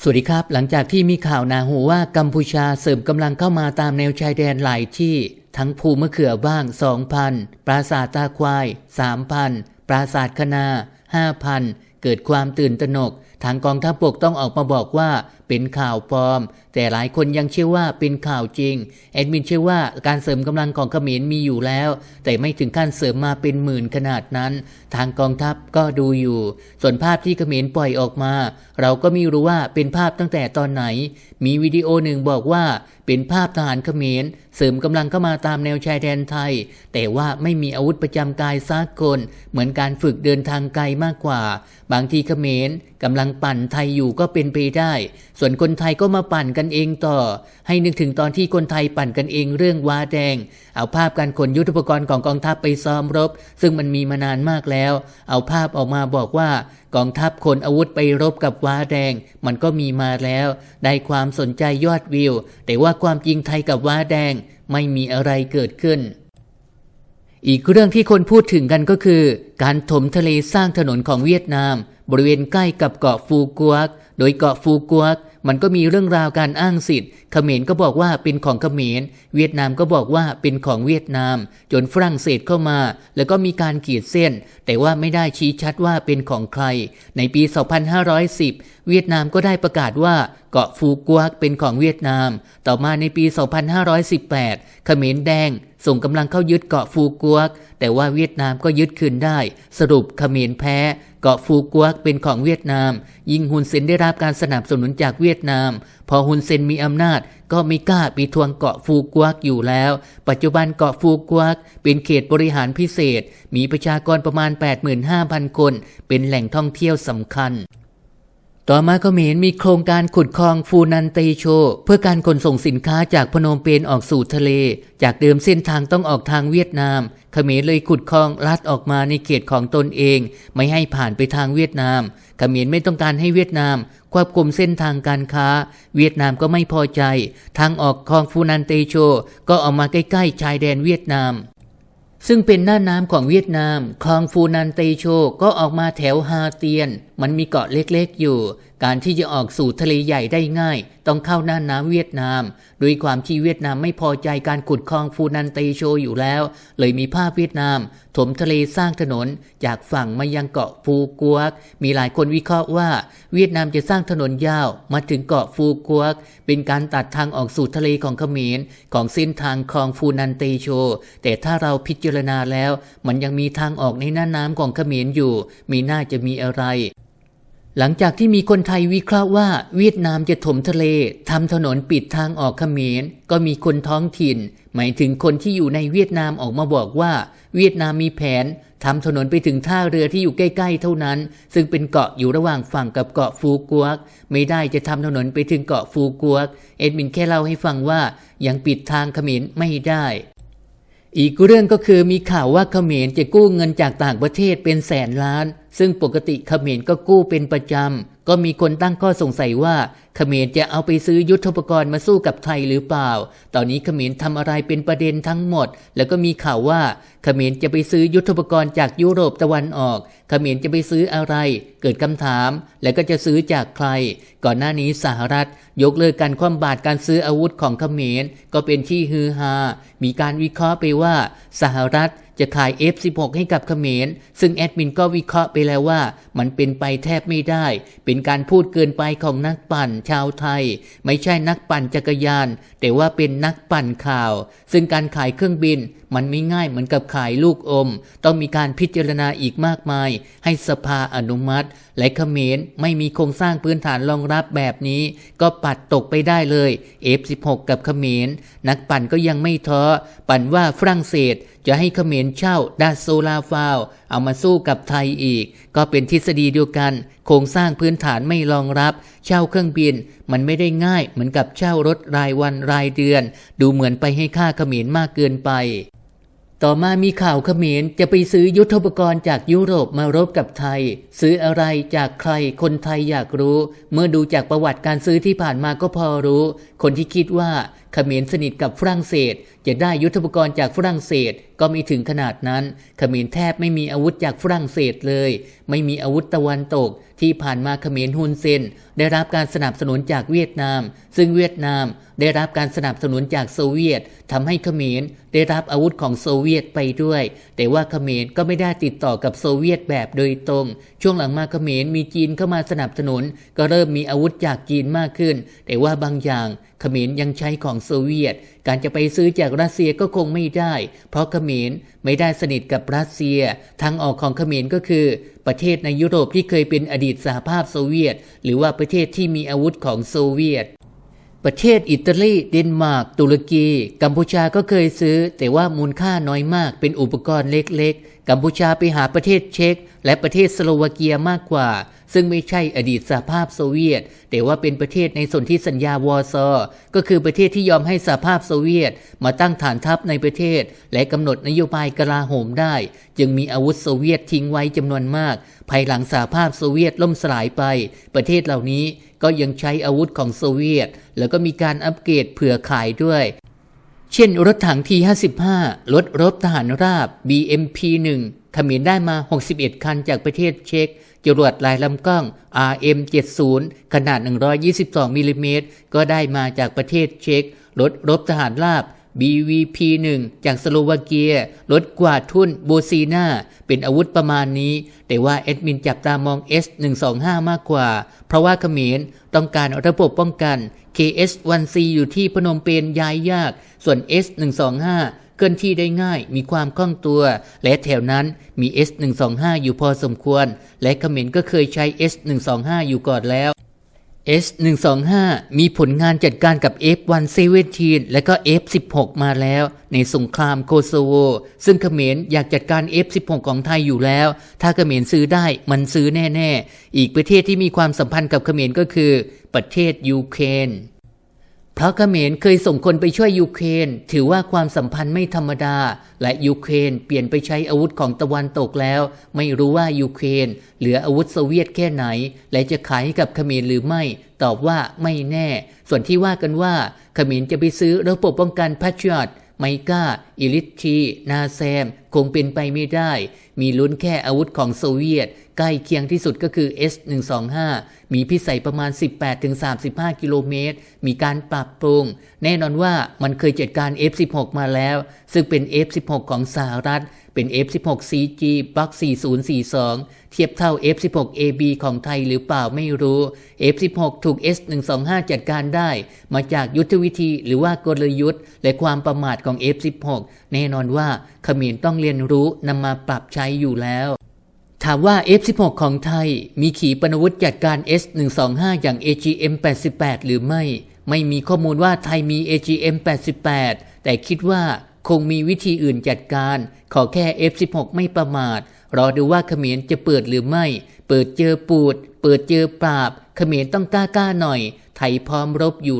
สวัสดีครับ หลังจากที่มีข่าวนาหูว่ากัมพูชาเสริมกำลังเข้ามาตามแนวชายแดนหลายที่ ทั้งภูมะเขือบ้าง 2,000 ปราสาทตาควาย 3,000 ปราสาทคณา 5,000 เกิดความตื่นตระหนก ทางกองทัพบกต้องออกมาบอกว่าเป็นข่าวปลอม แต่หลายคนยังเชื่อว่าเป็นข่าวจริง แอดมินเชื่อว่าการเสริมกำลังของเขมรมีอยู่แล้ว แต่ไม่ถึงขั้นเสริมมาเป็นหมื่นขนาดนั้น ทางกองทัพก็ดูอยู่ ส่วนภาพที่เขมรปล่อยออกมา เราก็ไม่รู้ว่าเป็นภาพตั้งแต่ตอนไหน มีวิดีโอหนึ่งบอกว่า เป็นภาพทหารเขมรเสริมกำลังเข้ามาตามแนวชายแดนไทย แต่ว่าไม่มีอาวุธประจำกายซักคน เหมือนการฝึกเดินทางไกลมากกว่า บางทีเขมรกำลังปั่นไทยอยู่ก็เป็นไปได้ ส่วนคนไทยก็มาปั่นกันเองต่อ ให้นึกถึงตอนที่คนไทยปั่นกันเองเรื่องว้าแดง เอาภาพการขนยุทธปกรณ์ของกองทัพไปซ้อมรบ ซึ่งมันมีมานานมากแล้ว เอาภาพออกมาบอกว่ากองทัพขนอาวุธไปรบกับว้าแดง มันก็มีมาแล้ว ได้ความสนใจยอดวิว แต่ว่าความจริงไทยกับว้าแดงไม่มีอะไรเกิดขึ้น อีกเรื่องที่คนพูดถึงกันก็คือ การถมทะเลสร้างถนนของเวียดนาม บริเวณใกล้กับเกาะฟูกวก โดยเกาะฟูกวก มันก็มีเรื่องราวการอ้างสิทธิ์เขมรก็บอกว่าเป็นของเขมร เวียดนามก็บอกว่าเป็นของเวียดนาม จนฝรั่งเศสเข้ามา แล้วก็มีการขีดเส้น แต่ว่าไม่ได้ชี้ชัดว่าเป็นของใคร ในปี 2510 เวียดนามก็ได้ประกาศว่าเกาะฟูกวกเป็นของเวียดนาม ต่อมาในปี 2518 เขมรแดงส่งกำลังเข้ายึดเกาะฟูกวก แต่ว่าเวียดนามก็ยึดคืนได้ สรุปเขมรแพ้ เกาะฟูกวเป็นของเวียดนาม ยิ่งฮุนเซนได้รับการสนับสนุนจากเวียดนาม พอฮุนเซนมีอำนาจ ก็ไม่กล้าไปทวงเกาะฟูกวอยู่แล้ว ปัจจุบันเกาะฟูกวเป็นเขตบริหารพิเศษ มีประชากรประมาณ 85,000 คน เป็นแหล่งท่องเที่ยวสำคัญ ต่อมาเขมรมีโครงการขุดคลองฟูนันเตโช เพื่อการขนส่งสินค้าจากพนมเปญออกสู่ทะเล จากเดิมเส้นทางต้องออกทางเวียดนามเขมรเลยขุดคลองลัดออกมาในเขตของตนเอง ไม่ให้ผ่านไปทางเวียดนามเขมรไม่ต้องการให้เวียดนาม ควบคุมเส้นทางการค้า เวียดนามก็ไม่พอใจ ทางออกคลองฟูนันเตโช ก็ออกมาใกล้ๆชายแดนเวียดนามซึ่งเป็นหน้าน้ำของเวียดนาม คลองฟูนันเตโชก็ออกมาแถวฮาเตียนมันมีเกาะเล็กๆอยู่ การที่จะออกสู่ทะเลใหญ่ได้ง่าย ต้องเข้าหน้าน้ำเวียดนาม โดยความที่เวียดนามไม่พอใจการขุดคลองฟูนันเตโชอยู่แล้ว เลยมีภาพเวียดนาม ถมทะเลสร้างถนน จากฝั่งมายังเกาะฟูกวก มีหลายคนวิเคราะห์ว่า เวียดนามจะสร้างถนนยาวมาถึงเกาะฟูกวก เป็นการตัดทางออกสู่ทะเลของเขมรของเส้นทางคลองฟูนันเตโช แต่ถ้าเราพิจารณาแล้ว มันยังมีทางออกในหน้าน้ำของเขมรอยู่ มีน่าจะมีอะไร หลังจากที่มีคนไทยวิเคราะห์ว่าเวียดนามจะถมทะเลทำถนนปิดทางออกเขมร ก็มีคนท้องถิ่น หมายถึงคนที่อยู่ในเวียดนามออกมาบอกว่า เวียดนามมีแผนทำถนนไปถึงท่าเรือที่อยู่ใกล้ ๆ เท่านั้น ซึ่งเป็นเกาะอยู่ระหว่างฝั่งกับเกาะฟูกวก ไม่ได้จะทำถนนไปถึงเกาะฟูกวก เอ็ดมินแค่เล่าให้ฟังว่ายังปิดทางเขมรไม่ได้อีกเรื่องก็คือมีข่าวว่าเขมรจะกู้เงินจากต่างประเทศเป็นแสนล้าน ซึ่งปกติเขมรก็กู้เป็นประจำ ก็มีคนตั้งข้อสงสัยว่าเขมรจะเอาไปซื้อยุทธปกรณ์มาสู้กับไทยหรือเปล่า ตอนนี้เขมรทำอะไรเป็นประเด็นทั้งหมด แล้วก็มีข่าวว่าเขมรจะไปซื้อยุทธปกรณ์จากยุโรปตะวันออกเขมรจะไปซื้ออะไร เกิดคำถาม แล้วก็จะซื้อจากใคร ก่อนหน้านี้สหรัฐ ยกเลิกการคว่ำบาตรการซื้ออาวุธของเขมร ก็เป็นที่ฮือฮา มีการวิเคราะห์ไปว่า สหรัฐ จะขาย F16 ให้กับเขมร ซึ่งแอดมินก็วิเคราะห์ไปแล้วว่า มันเป็นไปแทบไม่ได้ เป็นการพูดเกินไปของนักปั่นชาวไทย ไม่ใช่นักปั่นจักรยาน แต่ว่าเป็นนักปั่นข่าว ซึ่งการขายเครื่องบินมันไม่ง่ายเหมือนกับขายลูกอม ต้องมีการพิจารณาอีกมากมาย ให้สภาอนุมัติ และเขมรไม่มีโครงสร้างพื้นฐานรองรับแบบนี้ ก็ปัดตกไปได้เลย F16 กับเขมร นักปั่นก็ยังไม่ท้อ ปั่นว่าฝรั่งเศส จะให้เขมรเช่าดาโซลาฟาวเอามาสู้กับไทยอีก ก็เป็นทฤษฎีเดียวกัน โครงสร้างพื้นฐานไม่รองรับ เช่าเครื่องบิน มันไม่ได้ง่ายเหมือนกับเช่ารถรายวันรายเดือน ดูเหมือนไปให้ค่าเขมรมากเกินไปต่อมามีข่าวเขมรจะไปซื้อยุทธปกรณ์จากยุโรปมารบกับไทย ซื้ออะไรจากใครคนไทยอยากรู้ เมื่อดูจากประวัติการซื้อที่ผ่านมาก็พอรู้คนที่คิดว่าเขมรสนิทกับฝรั่งเศส จะได้ยุทธปกรณ์จากฝรั่งเศสก็ไม่ถึงขนาดนั้น เขมรแทบไม่มีอาวุธจากฝรั่งเศสเลย ไม่มีอาวุธตะวันตก ที่ผ่านมาเขมรฮุนเซนได้รับการสนับสนุนจากเวียดนาม ซึ่งเวียดนามได้รับการสนับสนุนจากโซเวียตทำให้เขมรได้รับอาวุธของโซเวียตไปด้วย แต่ว่าเขมรก็ไม่ได้ติดต่อกับโซเวียตแบบโดยตรง ช่วงหลังมาเขมรมีจีนเข้ามาสนับสนุน ก็เริ่มมีอาวุธจากจีนมากขึ้น แต่ว่าบางอย่างเขมรยังใช้ของโซเวียต การจะไปซื้อจากรัสเซียก็คงไม่ได้ เพราะเขมรไม่ได้สนิทกับรัสเซีย ทางออกของเขมรก็คือ ประเทศในยุโรปที่เคยเป็นอดีตสหภาพโซเวียต หรือว่าประเทศที่มีอาวุธของโซเวียตประเทศอิตาลีเดนมาร์กตุรกี กัมพูชาก็เคยซื้อ แต่ว่ามูลค่าน้อยมากเป็นอุปกรณ์เล็กๆ กัมพูชาไปหาประเทศเช็ก และประเทศสโลวาเกียมากกว่า ซึ่งไม่ใช่อดีตสหภาพโซเวียต แต่ว่าเป็นประเทศในสนธิสัญญาวอร์ซอก็คือประเทศที่ยอมให้สหภาพโซเวียต มาตั้งฐานทัพในประเทศ และกำหนดนโยบายกลาโหมได้ จึงมีอาวุธโซเวียตทิ้งไว้จำนวนมาก ภายหลังสหภาพโซเวียตล่มสลายไป ประเทศเหล่านี้ก็ยังใช้อาวุธของโซเวียต แล้วก็มีการอัปเกรดเผื่อขายด้วย เช่นรถถัง T55 รถรบทหารราบ BMP1 ขมรได้มา 61 คันจากประเทศเช็กจรวดลายลำกล้อง RM70 ขนาด 122มิลลิเมตรก็ได้มาจากประเทศเช็กรถรบทหารราบ BVP1 จากสโลวาเกียรถกวาดทุ่นโบซีนาเป็นอาวุธประมาณนี้ แต่ว่าแอดมินจับตามอง S125 มากกว่า เพราะว่าเขมรต้องการระบบป้องกัน KS1C อยู่ที่พนมเปญย้ายยาก ส่วน S125 เคลื่อนที่ได้ง่าย มีความคล่องตัว และแถวนั้นมี S125 อยู่พอสมควร และเขมรก็เคยใช้ S125 อยู่ก่อนแล้ว S125 มีผลงานจัดการกับ F117 และก็ F16 มาแล้ว ในสงครามโคโซโว ซึ่งเขมรอยากจัดการ F16 ของไทยอยู่แล้ว ถ้าเขมรซื้อได้มันซื้อแน่ ๆ อีกประเทศที่มีความสัมพันธ์กับเขมรก็คือ ประเทศยูเครน พราะเขมรเคยส่งคนไปช่วยยูเครน ถือว่าความสัมพันธ์ไม่ธรรมดา และยูเครนเปลี่ยนไปใช้อาวุธของตะวันตกแล้ว ไม่รู้ว่ายูเครนเหลืออาวุธโซเวียตแค่ไหน และจะขายให้กับเขมรหรือไม่ ตอบว่าไม่แน่ ส่วนที่ว่ากันว่าเขมรจะไปซื้อระบบป้องกันพัชยอต ไมก้า อิลิทชีนาแซม คงเป็นไปไม่ได้ มีลุ้นแค่อาวุธของโซเวียต ใกล้เคียงที่สุดก็คือ S125 มีพิสัยประมาณ 18-35 กิโลเมตร มีการปรับปรุง แน่นอนว่ามันเคยจัดการ F16 มาแล้ว ซึ่งเป็น F16 ของสหรัฐ เป็น F16 CG Block 4042 เทียบเท่า F16 AB ของไทยหรือเปล่าไม่รู้ F16 ถูก S125 จัดการได้ มาจากยุทธวิธีหรือว่ากลยุทธ์ และความประมาทของ F16 แน่นอนว่าเขมรต้องเรียนรู้นำมาปรับใช้อยู่แล้วถามว่า F16 ของไทยมีขีปนาวุธจัดการ S125 อย่าง AGM-88 หรือไม่ ไม่มีข้อมูลว่าไทยมี AGM-88 แต่คิดว่า คงมีวิธีอื่นจัดการ ขอแค่ F16 ไม่ประมาท รอดูว่าเขมรจะเปิดหรือไม่ เปิดเจอปูด เปิดเจอปราบ เขมรต้องกล้ากล้าๆหน่อย ไทยพร้อมรบอยู่